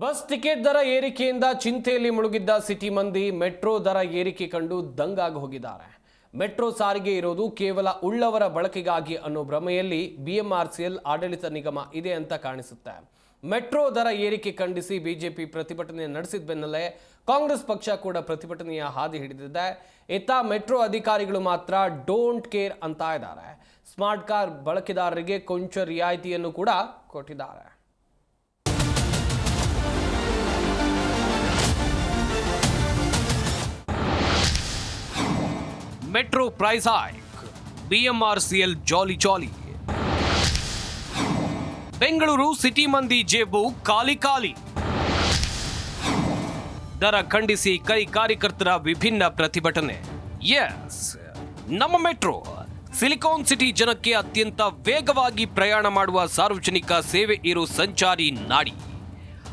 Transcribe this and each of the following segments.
Bus ticket ದರ ಏರಿಕೆಯಿಂದ ಚಿಂತೆಯಲ್ಲಿ ಮುಳುಗಿದ್ದ city ಮಂದಿ ಮೆಟ್ರೋ ದರ ಏರಿಕೆ ಕಂಡು ದಂಗಾಗಿ ಹೋಗಿದ್ದಾರೆ. ಮೆಟ್ರೋ ಸಾರಿಗೆ ಇರೋದು ಕೇವಲ ಉಳ್ಳವರ ಬಳಕೆಗಾಗಿ ಅನ್ನೋ ಭ್ರಮೆಯಲ್ಲಿ ಬಿಎಂಆರ್ಸಿಎಲ್ ಆಡಳಿತ ನಿಗಮ ಇದೆ ಅಂತ ಕಾಣಿಸುತ್ತೆ. ಮೆಟ್ರೋ ದರ ಏರಿಕೆ ಖಂಡಿಸಿ ಬಿಜೆಪಿ ಪ್ರತಿಭಟನೆ ನಡೆಸಿದ ಬೆನ್ನಲ್ಲೇ ಕಾಂಗ್ರೆಸ್ ಪಕ್ಷ ಕೂಡ ಪ್ರತಿಭಟನೆಯ ಹಾದಿ ಹಿಡಿದಿದೆ. ಇತ್ತ ಮೆಟ್ರೋ ಅಧಿಕಾರಿಗಳು ಮಾತ್ರ ಡೋಂಟ್ ಕೇರ್ ಅಂತ ಇದ್ದಾರೆ. ಸ್ಮಾರ್ಟ್ ಕಾರ್ ಬಳಕೆದಾರರಿಗೆ ಕೊಂಚ ರಿಯಾಯಿತಿಯನ್ನು ಕೂಡ ಕೊಟ್ಟಿದ್ದಾರೆ. Metro price hike BMRCL jolly jolly Bengaluru city ಮಂದಿ ಜೇಬು ಖಾಲಿ ಖಾಲಿ ದರ ಖಂಡಿಸಿ ಕೈ ಕಾರ್ಯಕರ್ತರ ವಿಭಿನ್ನ ಪ್ರತಿಭಟನೆ ಎಸ್ ನಮ್ಮ ಮೆಟ್ರೋ ಸಿಲಿಕಾನ್ ಸಿಟಿ ಜನಕ್ಕೆ ಅತ್ಯಂತ ವೇಗವಾಗಿ ಪ್ರಯಾಣ ಮಾಡುವ ಸಾರ್ವಜನಿಕ ಸೇವೆ ಇರೋ ಸಂಚಾರಿ ನಾಡಿ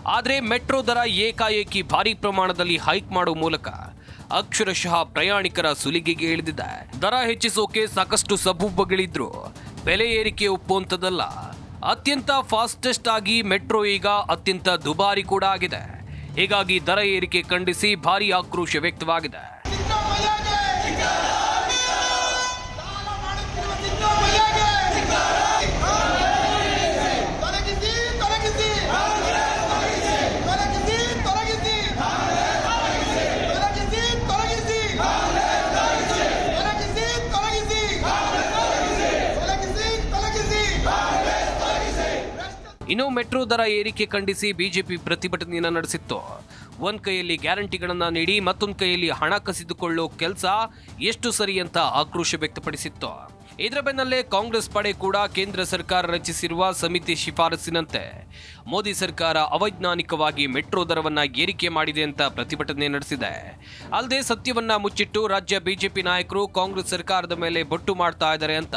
ಆದರೆ ಮೆಟ್ರೋ ದರ ಏಕಾಏಕಿ ಭಾರಿ ಪ್ರಮಾಣದಲ್ಲಿ ಹೈಕ್ ಮಾಡುವ ಮೂಲಕ ಅಕ್ಷರಶಃ ಪ್ರಯಾಣಿಕರ ಸುಲಿಗೆಗೆ ಇಳಿದಿದೆ. ದರ ಹೆಚ್ಚಿಸೋಕೆ ಸಾಕಷ್ಟು ಸಬೂಬಗಳಿದ್ರು. ಬೆಲೆ ಏರಿಕೆ ಒಪ್ಪುವಂಥದ್ದಲ್ಲ ಅತ್ಯಂತ ಫಾಸ್ಟೆಸ್ಟ್ ಆಗಿ ಮೆಟ್ರೋ ಈಗ ಅತ್ಯಂತ ದುಬಾರಿ ಕೂಡ ಆಗಿದೆ. ಹೀಗಾಗಿ ದರ ಏರಿಕೆ ಖಂಡಿಸಿ ಭಾರಿ ಆಕ್ರೋಶ ವ್ಯಕ್ತವಾಗಿದೆ. ಇನ್ನು ಮೆಟ್ರೋ ದರ ಏರಿಕೆ ಖಂಡಿಸಿ ಬಿಜೆಪಿ ಪ್ರತಿಭಟನೆಯನ್ನು ನಡೆಸಿತ್ತು. ಒಂದ್ ಕೈಯಲ್ಲಿ ಗ್ಯಾರಂಟಿಗಳನ್ನು ನೀಡಿ ಮತ್ತೊಂದು ಕೈಯಲ್ಲಿ ಹಣ ಕಸಿದುಕೊಳ್ಳೋ ಕೆಲಸ ಎಷ್ಟು ಸರಿ ಅಂತ ಆಕ್ರೋಶ ವ್ಯಕ್ತಪಡಿಸಿತ್ತು. ಇದರ ಬೆನ್ನಲ್ಲೇ ಕಾಂಗ್ರೆಸ್ ಪಡೆ ಕೂಡ ಕೇಂದ್ರ ಸರ್ಕಾರ ರಚಿಸಿರುವ ಸಮಿತಿ ಶಿಫಾರಸಿನಂತೆ. ಮೋದಿ ಸರ್ಕಾರ ಅವೈಜ್ಞಾನಿಕವಾಗಿ ಮೆಟ್ರೋ ದರವನ್ನ ಏರಿಕೆ ಮಾಡಿದೆ ಅಂತ ಪ್ರತಿಭಟನೆ ನಡೆಸಿದೆ. ಅಲ್ಲದೆ ಸತ್ಯವನ್ನ ಮುಚ್ಚಿಟ್ಟು ರಾಜ್ಯ ಬಿಜೆಪಿ ನಾಯಕರು ಕಾಂಗ್ರೆಸ್ ಸರ್ಕಾರದ ಮೇಲೆ ಬೊಟ್ಟು ಮಾಡ್ತಾ ಇದ್ದಾರೆ ಅಂತ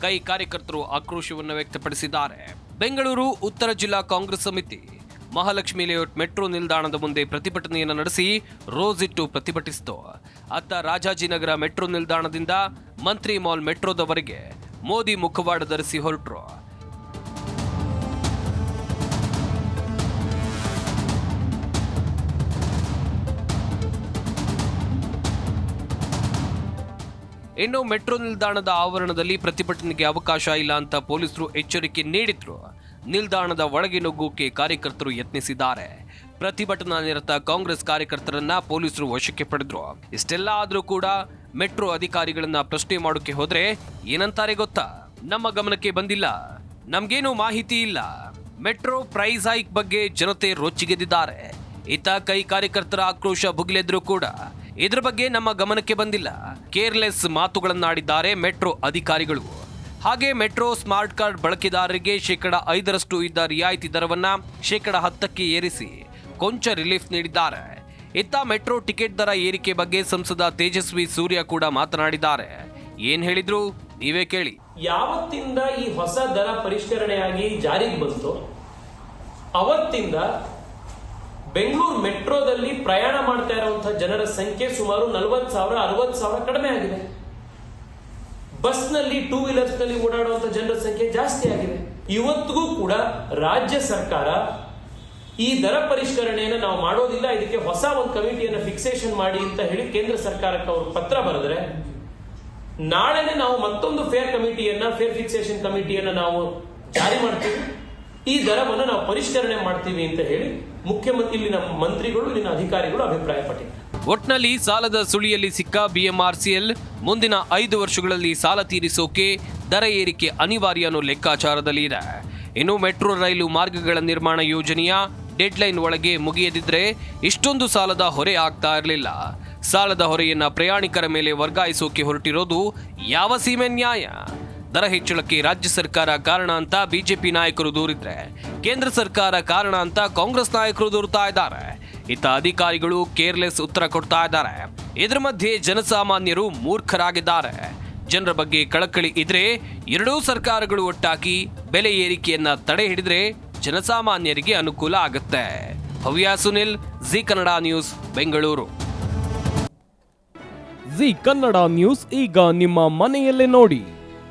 ಕೈ ಕಾರ್ಯಕರ್ತರು ಆಕ್ರೋಶವನ್ನು ವ್ಯಕ್ತಪಡಿಸಿದ್ದಾರೆ. ಬೆಂಗಳೂರು, ಉತ್ತರ ಜಿಲ್ಲಾ ಕಾಂಗ್ರೆಸ್ ಸಮಿತಿ. ಮಹಾಲಕ್ಷ್ಮಿ ಲೇಔಟ್ ಮೆಟ್ರೋ ನಿಲ್ದಾಣದ ಮುಂದೆ ಪ್ರತಿಭಟನೆಯನ್ನು ನಡೆಸಿ ರೋಸ್ ಇಟ್ಟು ಪ್ರತಿಭಟಿಸಿತು. ಅತ್ತ ರಾಜಾಜಿನಗರ ಮೆಟ್ರೋ ನಿಲ್ದಾಣದಿಂದ ಮಂತ್ರಿ ಮಾಲ್ ಮೆಟ್ರೋದವರೆಗೆ ಮೋದಿ ಮುಖವಾಡ ಧರಿಸಿ ಹೊರಟರು. ಇನ್ನು ಮೆಟ್ರೋ ನಿಲ್ದಾಣದ ಆವರಣದಲ್ಲಿ ಪ್ರತಿಭಟನೆಗೆ ಅವಕಾಶ ಇಲ್ಲ ಅಂತ ಪೊಲೀಸರು ಎಚ್ಚರಿಕೆ ನೀಡಿದ್ರು. ನಿಲ್ದಾಣದ ಒಳಗೆ ನುಗ್ಗೋಕೆ ಕಾರ್ಯಕರ್ತರು ಯತ್ನಿಸಿದ್ದಾರೆ. ಪ್ರತಿಭಟನಾ ನಿರತ ಕಾಂಗ್ರೆಸ್ ಕಾರ್ಯಕರ್ತರನ್ನ ಪೊಲೀಸರು ವಶಕ್ಕೆ ಪಡೆದ್ರು. ಇಷ್ಟೆಲ್ಲ ಆದರೂ ಕೂಡ ಮೆಟ್ರೋ ಅಧಿಕಾರಿಗಳನ್ನ ಪ್ರಶ್ನೆ ಮಾಡೋಕೆ ಹೋದ್ರೆ ಏನಂತಾರೆ ಗೊತ್ತಾ? ನಮ್ಮ ಗಮನಕ್ಕೆ ಬಂದಿಲ್ಲ. ನಮ್ಗೇನು ಮಾಹಿತಿ ಇಲ್ಲ. ಮೆಟ್ರೋ ಪ್ರೈಸ್ ಹೈಕ್ ಬಗ್ಗೆ ಜನತೆ ರೊಚ್ಚಿಗೆದ್ದಿದ್ದಾರೆ. ಇತ್ತ ಕೈ ಕಾರ್ಯಕರ್ತರ ಆಕ್ರೋಶ ಭುಗಿಲೆದ್ರು ಕೂಡ. ಇದ್ರ ಬಗ್ಗೆ ನಮ್ಮ ಗಮನಕ್ಕೆ ಬಂದಿಲ್ಲ. ಕೇರ್ಲೆಸ್ ಮಾತುಗಳನ್ನಾಡಿದ್ದಾರೆ ಮೆಟ್ರೋ ಅಧಿಕಾರಿಗಳು. ಹಾಗೆ ಮೆಟ್ರೋ ಸ್ಮಾರ್ಟ್ ಕಾರ್ಡ್ ಬಳಕೆದಾರರಿಗೆ ಶೇಕಡ ಐದರಷ್ಟು ಇದ್ದ ರಿಯಾಯಿತಿ ದರವನ್ನ ಶೇಕಡ ಹತ್ತಕ್ಕೆ ಏರಿಸಿ ಕೊಂಚ ರಿಲೀಫ್ ನೀಡಿದ್ದಾರೆ. ಇತ್ತ ಮೆಟ್ರೋ ಟಿಕೆಟ್ ದರ ಏರಿಕೆ ಬಗ್ಗೆ ಸಂಸದ ತೇಜಸ್ವಿ ಸೂರ್ಯ ಕೂಡ ಮಾತನಾಡಿದ್ದಾರೆ. ಏನ್ ಹೇಳಿದ್ರು ನೀವೇ ಕೇಳಿ. ಯಾವತ್ತಿಂದ ಈ ಹೊಸ ದರ ಪರಿಷ್ಕರಣೆಯಾಗಿ ಜಾರಿಗೆ ಬಂತು, ಅವತ್ತಿಂದ ಬೆಂಗಳೂರು ಮೆಟ್ರೋದಲ್ಲಿ ಪ್ರಯಾಣ ಮಾಡ್ತಾ ಇರುವಂತಹ ಜನರ ಸಂಖ್ಯೆ ಸುಮಾರು ನಲವತ್ತು ಸಾವಿರ, ಅರವತ್ತು ಸಾವಿರ ಕಡಿಮೆ ಆಗಿದೆ. ಬಸ್ನಲ್ಲಿ ಟೂ ವೀಲರ್ಸ್ನಲ್ಲಿ ಓಡಾಡುವಂತಹ ಜನರ ಸಂಖ್ಯೆ ಜಾಸ್ತಿ ಆಗಿದೆ. ಇವತ್ತಿಗೂ ಕೂಡ ರಾಜ್ಯ ಸರ್ಕಾರ ಈ ದರ ಪರಿಷ್ಕರಣೆಯನ್ನು ನಾವು ಮಾಡೋದಿಲ್ಲ, ಇದಕ್ಕೆ ಹೊಸ ಒಂದು ಕಮಿಟಿಯನ್ನು ಫಿಕ್ಸೇಷನ್ ಮಾಡಿ ಅಂತ ಹೇಳಿ ಕೇಂದ್ರ ಸರ್ಕಾರಕ್ಕೆ ಅವರು ಪತ್ರ ಬರೆದ್ರೆ, ನಾಳೆನೆ ನಾವು ಮತ್ತೊಂದು ಫೇರ್ ಕಮಿಟಿಯನ್ನ ಫೇರ್ ಫಿಕ್ಸೇಷನ್ ಕಮಿಟಿಯನ್ನ ನಾವು ಜಾರಿ ಮಾಡ್ತೀವಿ. ಈ ದರವನ್ನು ನಾವು ಪರಿಷ್ಕರಣೆ ಮಾಡ್ತೀವಿ ಅಂತ ಹೇಳಿ ಮುಖ್ಯಮಂತ್ರಿ ಇಲ್ಲಿನ ಮಂತ್ರಿಗಳು, ಇಲ್ಲಿನ ಅಧಿಕಾರಿಗಳು ಅಭಿಪ್ರಾಯಪಟ್ಟಿದ್ದಾರೆ. ಒಟ್ನಲ್ಲಿ ಸಾಲದ ಸುಳಿಯಲ್ಲಿ ಸಿಕ್ಕ ಬಿಎಂಆರ್ಸಿಎಲ್ ಮುಂದಿನ ಐದು ವರ್ಷಗಳಲ್ಲಿ ಸಾಲ ತೀರಿಸೋಕೆ ದರ ಏರಿಕೆ ಅನಿವಾರ್ಯ ಅನ್ನೋ ಲೆಕ್ಕಾಚಾರದಲ್ಲಿ ಇದೆ. ಇನ್ನು ಮೆಟ್ರೋ ರೈಲು ಮಾರ್ಗಗಳ ನಿರ್ಮಾಣ ಯೋಜನೆಯ ಡೆಡ್ಲೈನ್ ಒಳಗೆ ಮುಗಿಯದಿದ್ರೆ ಇಷ್ಟೊಂದು ಸಾಲದ ಹೊರೆ ಆಗ್ತಾ ಇರಲಿಲ್ಲ. ಸಾಲದ ಹೊರೆಯನ್ನ ಪ್ರಯಾಣಿಕರ ಮೇಲೆ ವರ್ಗಾಯಿಸೋಕೆ ಹೊರಟಿರೋದು ಯಾವ ಸೀಮೆ ನ್ಯಾಯ? ದರ ಹೆಚ್ಚಳಕ್ಕೆ ರಾಜ್ಯ ಸರ್ಕಾರ ಕಾರಣ ಅಂತ ಬಿಜೆಪಿ ನಾಯಕರು ದೂರಿದ್ರೆ, ಕೇಂದ್ರ ಸರ್ಕಾರ ಕಾರಣ ಅಂತ ಕಾಂಗ್ರೆಸ್ ನಾಯಕರು ದೂರ್ತಾ ಇದ್ದಾರೆ. ಇತ್ತ ಅಧಿಕಾರಿಗಳು ಕೇರ್ಲೆಸ್ ಉತ್ತರ ಕೊಡ್ತಾ ಇದ್ದಾರೆ. ಇದರ ಮಧ್ಯೆ ಜನಸಾಮಾನ್ಯರು ಮೂರ್ಖರಾಗಿದ್ದಾರೆ. ಜನರ ಬಗ್ಗೆ ಕಳಕಳಿ ಇದ್ರೆ, ಎರಡೂ ಸರ್ಕಾರಗಳು ಒಟ್ಟಾಗಿ ಬೆಲೆ ಏರಿಕೆಯನ್ನ ತಡೆ ಹಿಡಿದ್ರೆ ಜನಸಾಮಾನ್ಯರಿಗೆ ಅನುಕೂಲ ಆಗುತ್ತೆ. Bhavya Sunil, G Kannada news, Bengaluru. G Kannada news, ಈಗ ನಿಮ್ಮ ಮನೆಯಲ್ಲೇ ನೋಡಿ.